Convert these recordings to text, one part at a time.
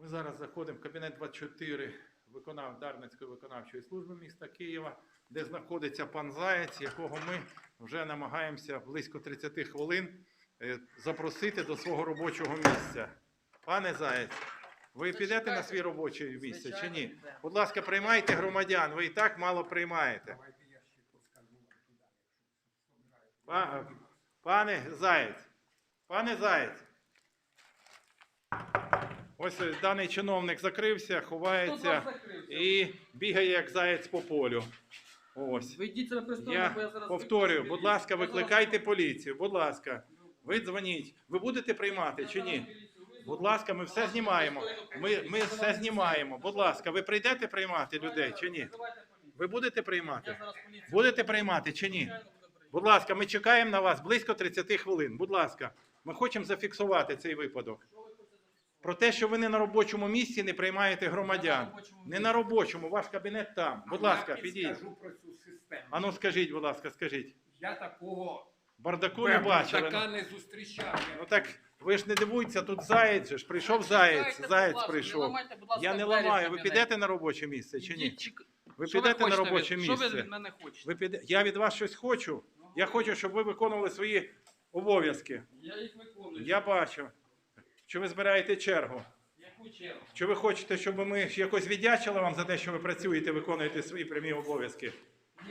Ми зараз заходимо в кабінет 24 виконав Дарницької виконавчої служби міста Києва, де знаходиться пан Заєць, якого ми вже намагаємося близько 30 хвилин е, запросити до свого робочого місця. Пане Заєць, ви підете на своє робоче місце чи ні? Будь ласка, приймайте громадян, ви і так мало приймаєте. Пане Заєць, пане Заєць. Ось ось даний чиновник закрився, ховається і бігає як заєць по полю. Ось. Я повторюю, будь ласка, викликайте поліцію. Будь ласка, ви дзвоніть. Ви будете приймати чи ні? Будь ласка, ми все знімаємо. Ми, ми все знімаємо. Будь ласка, ви прийдете приймати людей чи ні? Ви будете приймати? Будете приймати чи ні? Будь ласка, ми чекаємо на вас близько 30 хвилин. Будь ласка, ми хочемо зафіксувати цей випадок. Про те, що ви не на робочому місці не приймаєте громадян. Не на робочому, ваш кабінет там. Будь ласка, я підійдіть. підскажу про цю систему. Ану, скажіть, будь ласка, скажіть. Я такого Бардаку не бачили. така ну. не зустрічав. Ну так ви ж не дивуйтеся, тут заєць же ж прийшов заєць, заєць прийшов. Я не ламаю. Ви підете на робоче місце чи ні? Ви підете на робоче Що ви місце? від мене хочете? Ви піде... Я від вас щось хочу. Я хочу, щоб ви виконували свої обов'язки. Я їх виконую. Я бачу, що ви збираєте чергу. Яку чергу? Чи ви хочете, щоб ми якось віддячили вам за те, що ви працюєте, виконуєте свої прямі обов'язки?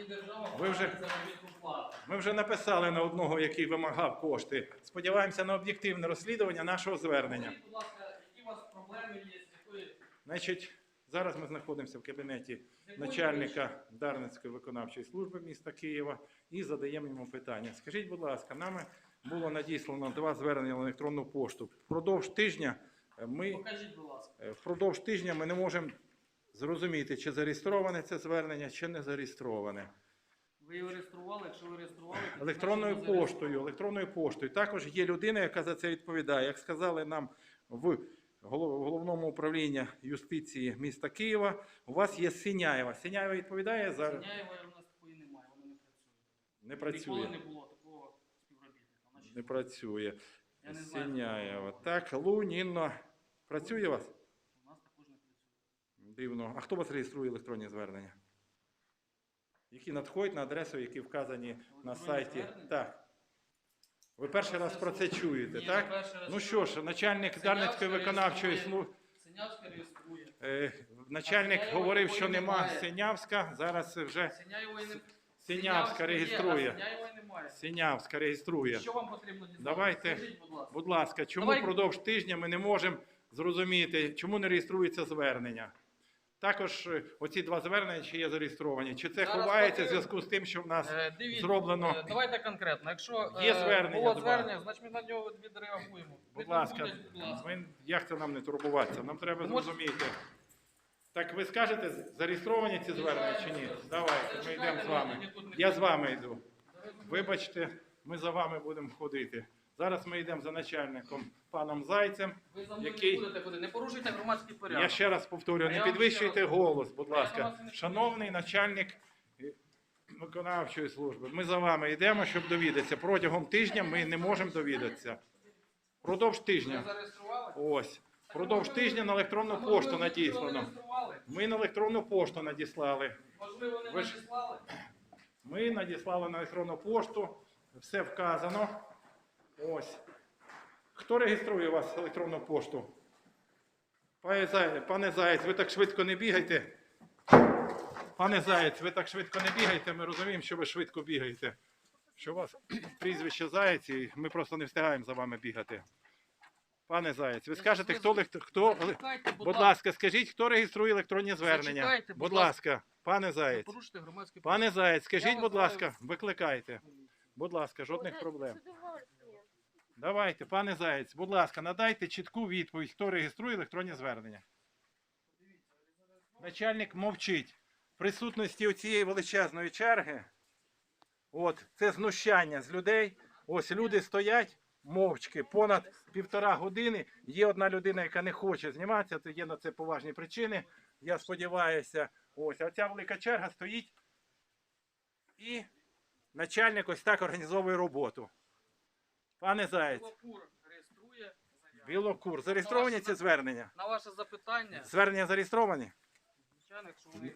Держава Ви вже- заробітну плату. Ми вже написали на одного, який вимагав кошти. Сподіваємося на об'єктивне розслідування нашого звернення. Скажіть, будь ласка, які у вас проблеми є, з якої... Значить, зараз ми знаходимося в кабінеті начальника Дарницької виконавчої служби міста Києва і задаємо йому питання. Скажіть, будь ласка, нами було надіслано два звернення на електронну пошту. Впродовж тижня е, ми? Покажіть, будь ласка. е, впродовж тижня ми не можемо зрозуміти, чи зареєстроване це звернення, чи не зареєстроване. Ви його реєстрували, якщо ви реєстрували... то Електронною поштою, електронною поштою. Також є людина, яка за це відповідає. Як сказали нам в головному управлінні юстиції міста Києва, у вас є Синяєва. Синяєва відповідає за Синяєвої у нас такої немає, вона не не працює. Ніколи не було такого Не працює. Хто Так, Луніно. Працює у вас? У нас також не працює. Дивно. А хто вас реєструє електронні звернення? Які надходять на адресу, які вказані на сайті? звернення? Так. Ви перший раз про це чуєте, Ні, так? перший раз Ну що ж, начальник Дарницької виконавчої служби. Синявська реєструє. Е, начальник говорив, що нема немає. Синявська. Зараз вже Синяєвої не... Синявська реєструє. Синявська реєструє. Що вам потрібно дізнатися? Давайте. Скажіть, будь ласка. Будь ласка, чому Давай. впродовж тижня ми не можемо зрозуміти, чому не реєструється звернення? Також е, оці два звернення, чи є зареєстровані, чи це Зараз ховається в зв'язку з тим, що в нас Е, Дивіться, зроблено. е, давайте конкретно. Якщо Є звернення було звернення, значить ми на нього відреагуємо. Будь ласка, будь ласка. ми, як це нам не турбуватися? Нам треба Ви можете- зрозуміти. Так ви скажете, зареєстровані ці звернення чи ні? Давайте, ми йдемо з вами. Я з вами йду. Вибачте, ми за вами будемо ходити. Зараз ми йдемо за начальником паном Зайцем. Ви за мною який- не будете ходити, не порушуйте громадський порядок. Я ще раз повторюю, А не вам підвищуйте ще раз- голос, будь Я ласка. не Шановний начальник е, виконавчої служби, ми за вами йдемо, щоб довідатися. Протягом тижня ми не можемо довідатися. Продовж Ви тижня. зареєстрували? Ось. Продовж тижня на електронну пошту надіслано. Ми на електронну пошту надіслали. Можливо, не Ви ж- надіслали? Ми надіслали на електронну пошту. Все вказано. Ось. Хто реєструє у вас електронну пошту? Пане Заєць, пане Заєць, ви так швидко не бігайте. Пане Заєць, ви так швидко не бігайте. Ми розуміємо, що ви швидко бігаєте. Що у вас прізвище Заєць, і ми просто не встигаємо за вами бігати. Пане Заєць, ви скажете, хто, лек- хто, Зачекайте, Будь ласка, скажіть, хто реєструє електронні звернення? Зачекайте, будь Будь ласка, пане Заєць. Порушуйте громадський Пане Заєць, скажіть, будь ласка, викликайте. Будь ласка, жодних проблем. Давайте, пане Заєць, будь ласка, надайте чітку відповідь, хто реєструє електронні звернення. Начальник мовчить. В присутності цієї величезної черги. От, це знущання з людей. Ось люди стоять мовчки понад півтора години. Є одна людина, яка не хоче зніматися, то є на це поважні причини. Я сподіваюся, ось, а ця велика черга стоїть. І начальник ось так організовує роботу. Пане Заєць, Прокуратура реєструє заяву. Білокур. Зареєстровані ці звернення? На ваше запитання, Звернення зареєстровані? звичайно, якщо вони.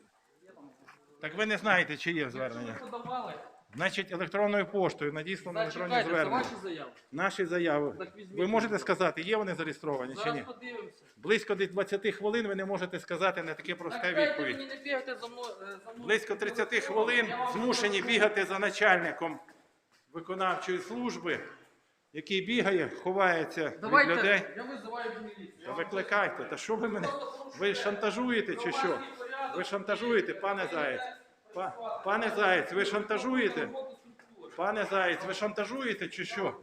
Так ви не знаєте, чи є Якщо звернення. ви подавали, Значить, електронною поштою надіслано електронні зачекайте, це звернення. ваші заяви. Наші заяви. Так візьміть. Ви можете сказати, є вони зареєстровані чи ні? Зараз подивимося. Близько десь 20 хвилин ви не можете сказати на таке просте Так, дайте відповідь. мені не бігати за мною. е, за мною. Близько 30 хвилин Я вам змушені бігати за начальником виконавчої служби, який бігає, ховається від Давайте, людей. я визиваю в міліцію. Та викликайте, та що ви мене? Ви шантажуєте чи що? Ви шантажуєте, пане Заєць? Па- Пане Заєць, ви шантажуєте? Пане Заєць, ви шантажуєте чи що?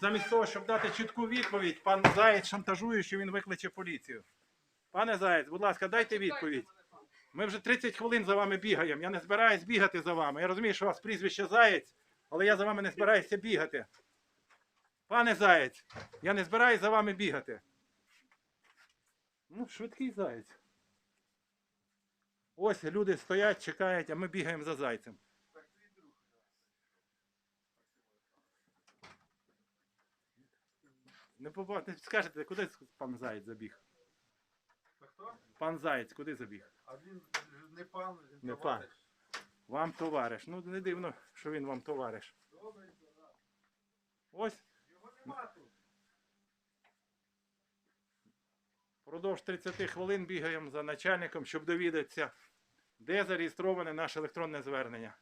Замість того, щоб дати чітку відповідь, пан Заєць шантажує, що він викличе поліцію. Пане Заєць, будь ласка, дайте відповідь. Ми вже 30 хвилин за вами бігаємо. Я не збираюсь бігати за вами. Я розумію, що у вас прізвище Заєць, але я за вами не збираюся бігати. Пане Заєць, я не збираюсь за вами бігати. Ну, швидкий заєць. Ось люди стоять, чекають, а ми бігаємо за зайцем. Не побачите, не скажете, куди пан Заєць забіг? Хто? Пан Заєць, куди забіг? А він не пан, він Не товариш. Вам товариш. Ну не дивно, що він вам товариш. Добре, Ось Його нема тут. Продовж 30 хвилин бігаємо за начальником, щоб довідатися, де зареєстроване наше електронне звернення.